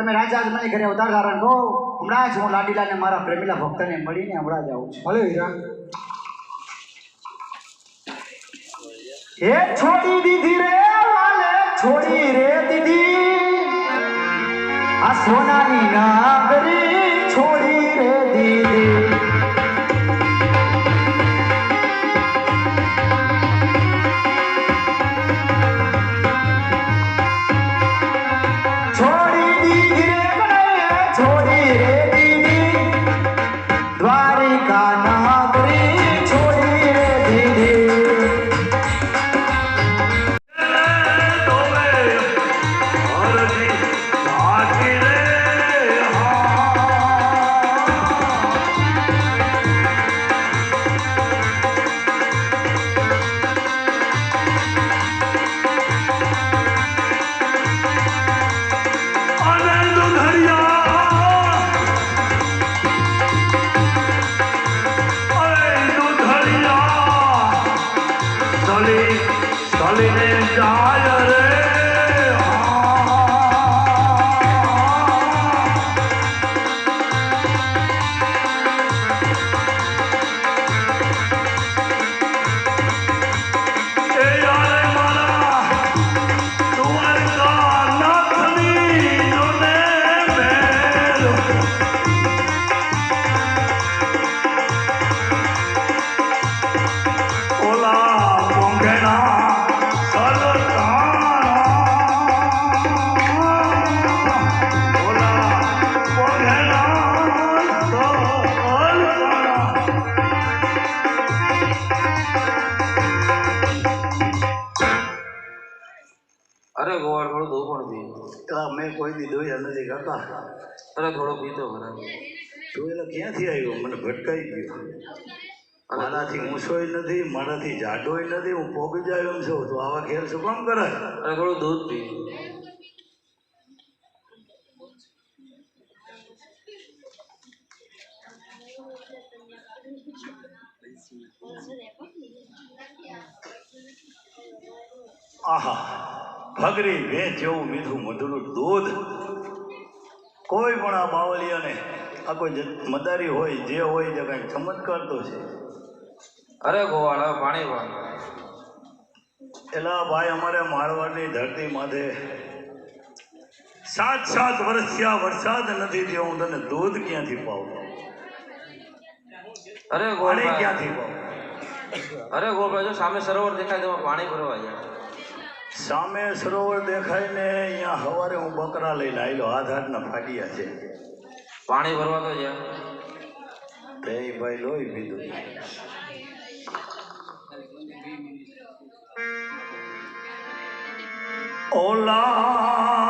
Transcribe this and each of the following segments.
તમે રાજા મને ઘરે અવતાર ધારણ કહો. હમણાં જ હું લાડીલાને મારા પ્રેમીલા ભક્તને મળીને હમણાં જ આવું છું. ભલે હીરા. હે છોડી દીધી રે વાલે છોડી રે દીધી. આ સોનાની નાગરી પી મેં કોઈ દી દોયા નથી કાકા. અરે થોડો પીતો ખરા. તું એટલે ક્યાંથી આવ્યો? મને ભટકાઈ ગયો. મારાથી ઊંચોય નથી મારાથી જાડોય નથી હું પોગી જાય એમ છું. તો આવા ખેલ શું કામ કરે? અરે થોડું દૂધ પી. આહા. ભગરી વેચ જેવું મીઠું મધુરું દૂધ. કોઈ પણ આ બાવલિયાને આ કોઈ મદારી હોય જે હોય જે કંઈક ચમત્કાર તો છે. અરે ગોવાળ પાણી પણ એલા ભાઈ અમારે મારવાડની ધરતી માથે સાત સાત વર્ષ થયા વરસાદ નથી થયો હું તને દૂધ ક્યાંથી પાવું અરે ગોળી ક્યાંથી પાવું અરે ગોપાલ જો સામે સરોવર દેખાય તો પાણી ભરવા જાય સામે સરોવર દેખાય ને અહીંયા સવારે હું બકરા લઈને આવેલો આધારના ફાટિયા છે. પાણી ભરવા તો જાય તે ભાઈ લોહી પીધું. ઓલા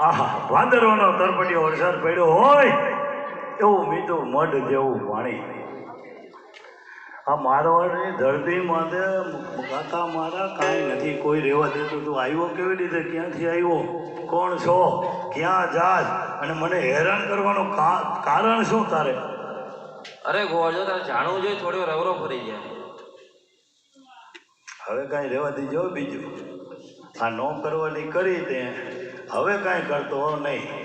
આહા વાંદરોનો તરપટીઓ વરસાદ પડ્યો હોય એવું મીઠું મઢ જેવું પાણી. આ મારવાડની ધરતી માટે કાકા મારા કાંઈ નથી કોઈ રહેવા દેતું તું. આવ્યો કેવી રીતે? ક્યાંથી આવ્યો? કોણ છો? ક્યાં જાસ અને મને હેરાન કરવાનું કારણ શું તારે? અરે ગોળ જો તારે જાણવું જોઈએ થોડી વાર રવરો ફરી ગયા હવે કાંઈ રહેવા દીજો બીજું. આ નો કરવાની કરી તે. હવે કાંઈ કરતો નહીં.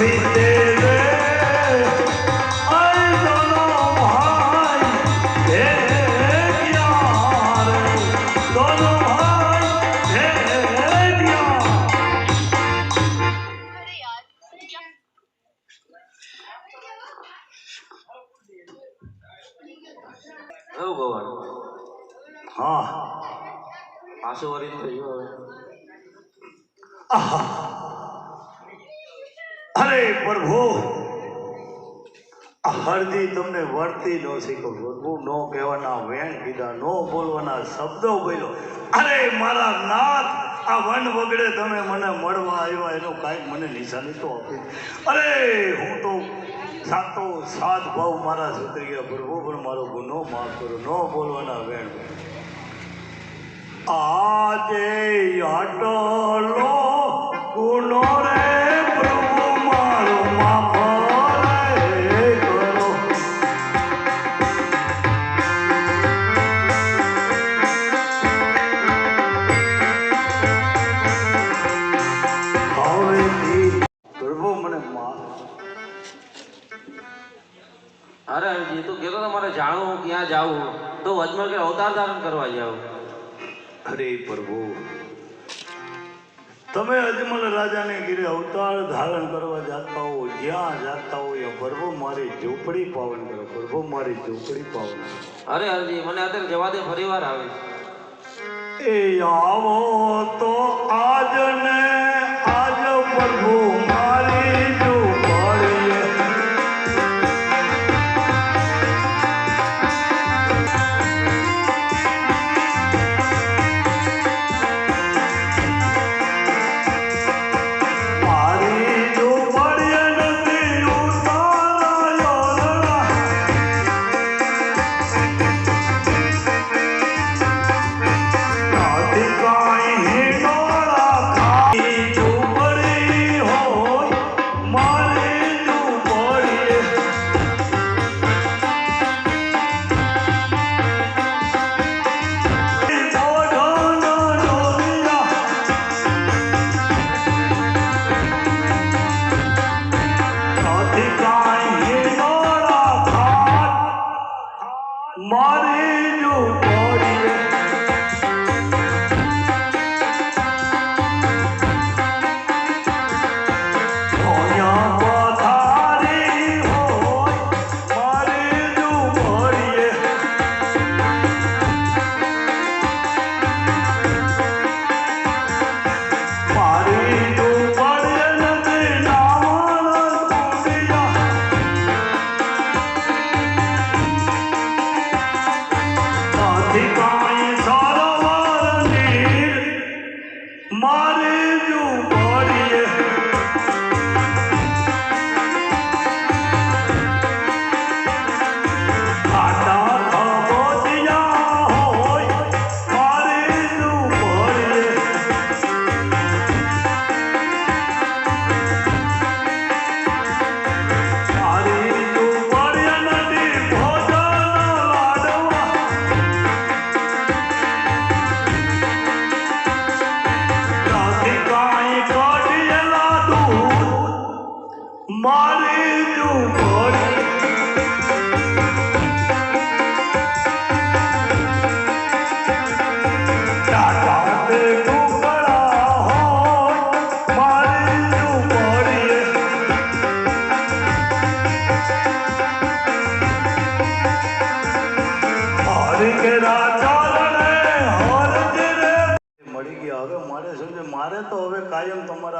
એવું હળદી તમને વર્તી ન શીખો. હું ન કહેવાના, વેણ કીધા, નો બોલવાના શબ્દો બોલ્યો. અરે મારા નાથ, આ વન વગડે તમે મને મળવા આવ્યા, એનો કાંઈક મને નિશાની તો આપી અરે હું તો સાતો સાત ભાવ મારા સુધરી ગયા પ્રભુ પણ મારો ગુનો માફ કરો. ન બોલવાના, વેણ આજે આટલો ગુનો અરે હરજી તો કહેતો તો મારે જાણવું ક્યાં જાવું તો વચમાં કે અવતાર ધારણ કરવા જાવ અરે પ્રભુ. તમે અજમલ રાજાને ગીરે અવતાર ધારણ કરવા જાતા હો જ્યાં જાતા હો એ પ્રભુ મારી ઝૂંપડી પાવન કરો પ્રભુ મારી ઝૂંપડી પાવન અરે હરજી મને અત્યારે જવા દે ફરી વાર આવે. એ આવો તો આજ ને આજ પ્રભુ મારી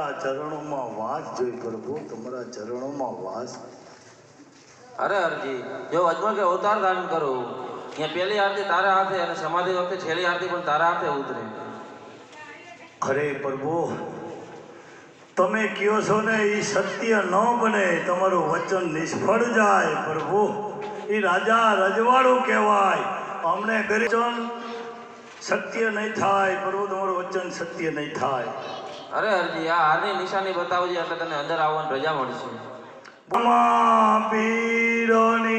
તમારા ચરણોમાં વાસ જોઈ પ્રભુ તમારા ચરણોમાં વાસ. અરે અરજી જો અજમલ કે અવતાર ધારણ કરો અહીંયા પહેલી આરતી તારા હાથે અને સમાધિ વખતે છેલ્લી આરતી પણ તારા હાથે ઉતરે. અરે પ્રભુ તમે કયો છો ને એ સત્ય ન બને તમારું વચન નિષ્ફળ જાય પ્રભુ. એ રાજા રજવાડું કહેવાય. અમને ગરીજન સત્ય નહીં થાય પ્રભુ તમારું વચન સત્ય નહીં થાય. અરે અરજી આ હારની નિશાની બતાવજે એટલે તને અંદર આવવાની રજા મળશે. પીરોની